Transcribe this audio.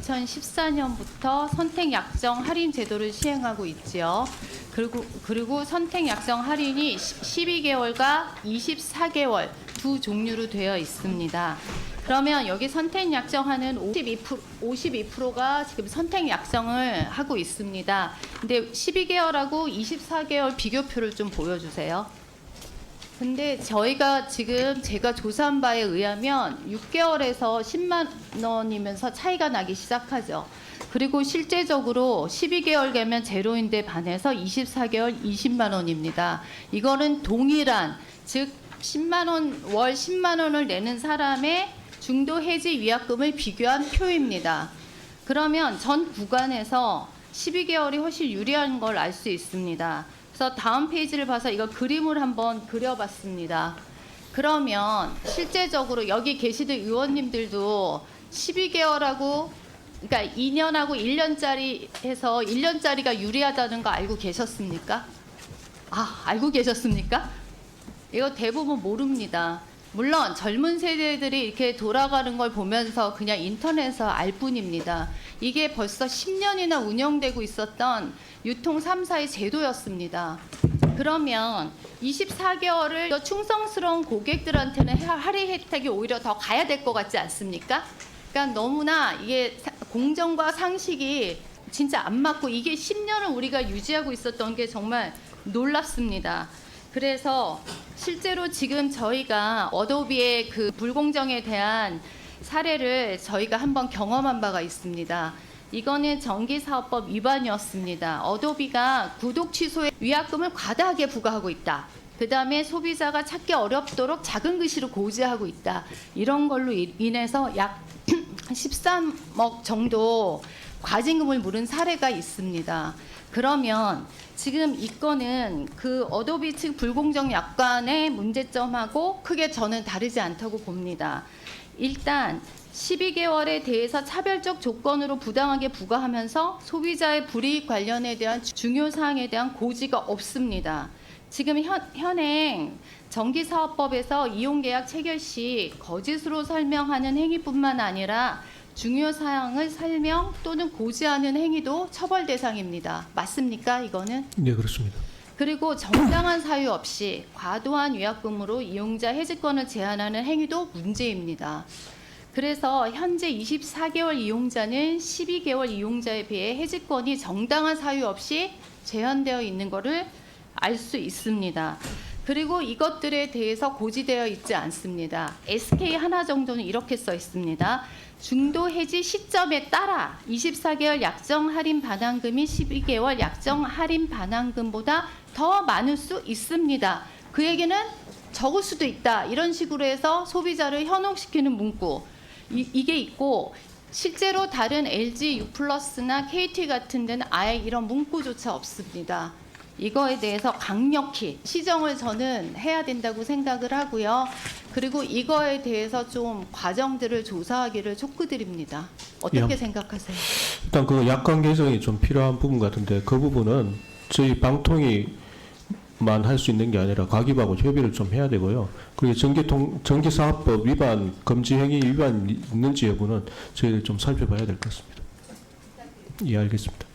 2014년부터 선택 약정 할인 제도를 시행하고 있지요. 그리고 그리고 선택 약정 할인이 12개월과 24개월 두 종류로 되어 있습니다. 그러면 여기 선택 약정하는 52% 52%가 지금 선택 약정을 하고 있습니다. 근데 12개월하고 24개월 비교표를 좀 보여주세요. 근데 저희가 지금 제가 조사한 바에 의하면 6개월에서 10만 원이면서 차이가 나기 시작하죠. 그리고 실제적으로 12개월 되면 제로인데 반해서 24개월 20만 원입니다. 이거는 동일한 즉 10만 원 월 10만 원을 내는 사람의 중도 해지 위약금을 비교한 표입니다. 그러면 전 구간에서 12개월이 훨씬 유리한 걸 알 수 있습니다. 그래서 다음 페이지를 봐서 이거 그림을 한번 그려봤습니다. 그러면 실제적으로 여기 계시는 의원님들도 12개월하고 그러니까 2년하고 1년짜리 해서 1년짜리가 유리하다는 거 알고 계셨습니까? 아, 알고 계셨습니까? 이거 대부분 모릅니다. 물론 젊은 세대들이 이렇게 돌아가는 걸 보면서 그냥 인터넷에서 알 뿐입니다. 이게 벌써 10년이나 운영되고 있었던 유통 3사의 제도였습니다. 그러면 24개월을 더 충성스러운 고객들한테는 하- 할인 혜택이 오히려 더 가야 될 것 같지 않습니까? 그러니까 너무나 이게 사- 공정과 상식이 진짜 안 맞고 이게 10년을 우리가 유지하고 있었던 게 정말 놀랍습니다. 그래서 실제로 지금 저희가 어도비의 그 불공정에 대한 사례를 저희가 한번 경험한 바가 있습니다. 이거는 전기사업법 위반이었습니다. 어도비가 구독 취소에 위약금을 과다하게 부과하고 있다. 그 다음에 소비자가 찾기 어렵도록 작은 글씨로 고지하고 있다. 이런 걸로 이- 인해서 약 13억 정도 과징금을 물은 사례가 있습니다. 그러면 지금 이 건은 그 어도비 측 불공정 약관의 문제점하고 크게 저는 다르지 않다고 봅니다. 일단 12개월에 대해서 차별적 조건으로 부당하게 부과하면서 소비자의 불이익 관련에 대한 중요 사항에 대한 고지가 없습니다. 지금 현, 현행 전기사업법에서 이용계약 체결 시 거짓으로 설명하는 행위뿐만 아니라 중요 사항을 설명 또는 고지하는 행위도 처벌 대상입니다. 맞습니까? 이거는? 네 그렇습니다. 그리고 정당한 사유 없이 과도한 위약금으로 이용자 해지권을 제한하는 행위도 문제입니다. 그래서 현재 24개월 이용자는 12개월 이용자에 비해 해지권이 정당한 사유 없이 제한되어 있는 것을 알 수 있습니다. 그리고 이것들에 대해서 고지되어 있지 않습니다. SK 하나 정도는 이렇게 써 있습니다. 중도 해지 시점에 따라 24개월 약정 할인 반환금이 12개월 약정 할인 반환금보다 더 많을 수 있습니다. 그 얘기는 적을 수도 있다. 이런 식으로 해서 소비자를 현혹시키는 문구 이, 이게 있고 실제로 다른 LG U+나 KT 같은 데는 아예 이런 문구조차 없습니다. 이거에 대해서 강력히 시정을 저는 해야 된다고 생각을 하고요. 그리고 이거에 대해서 좀 과정들을 조사하기를 촉구드립니다. 어떻게 예. 생각하세요? 일단 그 약관 개정이 좀 필요한 부분 같은데 그 부분은 저희 방통위만 할 수 있는 게 아니라 과기부하고 협의를 좀 해야 되고요. 그리고 전기통 전기사업법 위반 금지 행위 위반 있는지 여부는 저희들 좀 살펴봐야 될 것 같습니다. 예 알겠습니다.